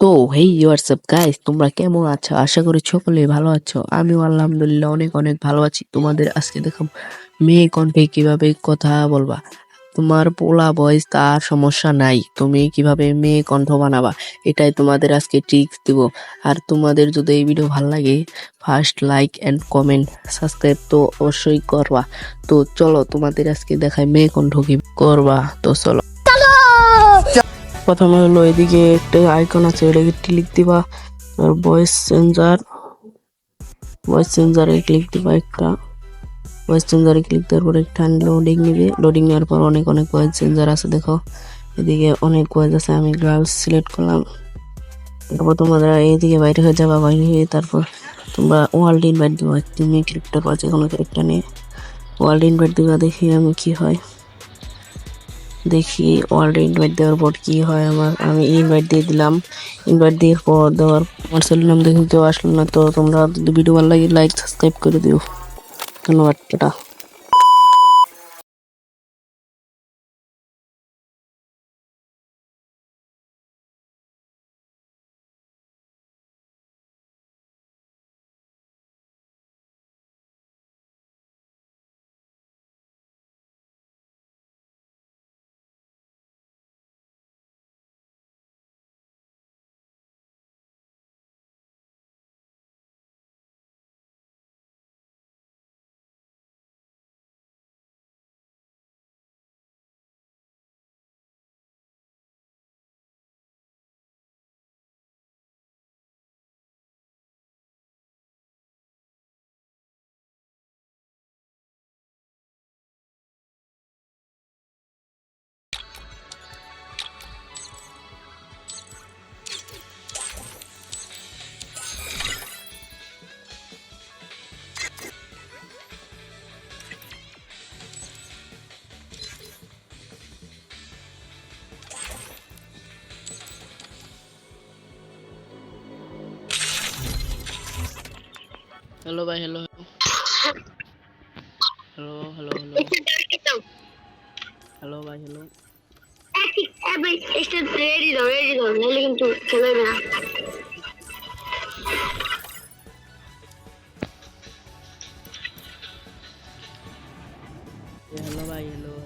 তো হেই WhatsApp guys তোমরা কেমন আছো? আশা করি সকলেই ভালো আছো। আমিও আলহামদুলিল্লাহ অনেক অনেক ভালো আছি। তোমাদের আজকে দেখাম মেয়ে কণ্ঠে কীভাবে কথা বলবা? তোমার পোলা ভয়েস তার সমস্যা নাই। তুমি কীভাবে মেয়ে কণ্ঠ বানাবা? এটাই তোমাদের আজকে ট্রিক্স দিব। আর তোমাদের যদি এই ভিডিও ভালো লাগে first like and comment subscribe তো অবশ্যই করবা। তো চলো তোমাদের আজকে দেখাই মেয়ে কণ্ঠ কি করবা। তো চলো। প্রথমে হলো এদিকে একটা আইকন আছে এটাকে ক্লিক দিবা, আর ভয়েস চেঞ্জার ভয়েস চেঞ্জারে ক্লিক দিবা একটা ভয়েস চেঞ্জারে ক্লিক দেওয়ার পরে একটা লোডিং নিবে লোডিং নেওয়ার পর অনেক অনেক ভয়েস চেঞ্জার আছে, দেখো। এদিকে অনেক ভয়েস আছে, আমি গার্লস সিলেক্ট করলাম। তারপর তোমরা এইদিকে বাইরে হয়ে যাবা, বাইরে হয়ে তারপর তোমরা ওয়ার্ল্ড ইনভাইট দিবা, তুমি পাচ্ছে কোনো একটা নিয়ে। ওয়ার্ল্ড ইনভাইট দিবা দেখি আমি কি হয়। দেখি অলরেডি ইনভাইট দেওয়ার পর কি হয় আমার, আমি ইনভাইট দিয়ে দিলাম। ইনভাইট দিয়ে পর দেওয়ার আমার নাম দেখি কেউ আসলো না, তো তোমরা ভিডিও ভালো লাগে লাইক সাবস্ক্রাইব করে দিও। ধন্যবাদ, টাটা। হ্যালো ভাই hello hello hello hello hello ভাই হ্যালো রেডি দাও রেডি দাও নাহলে কিন্তু খেলবে না হ্যালো ভাই হ্যালো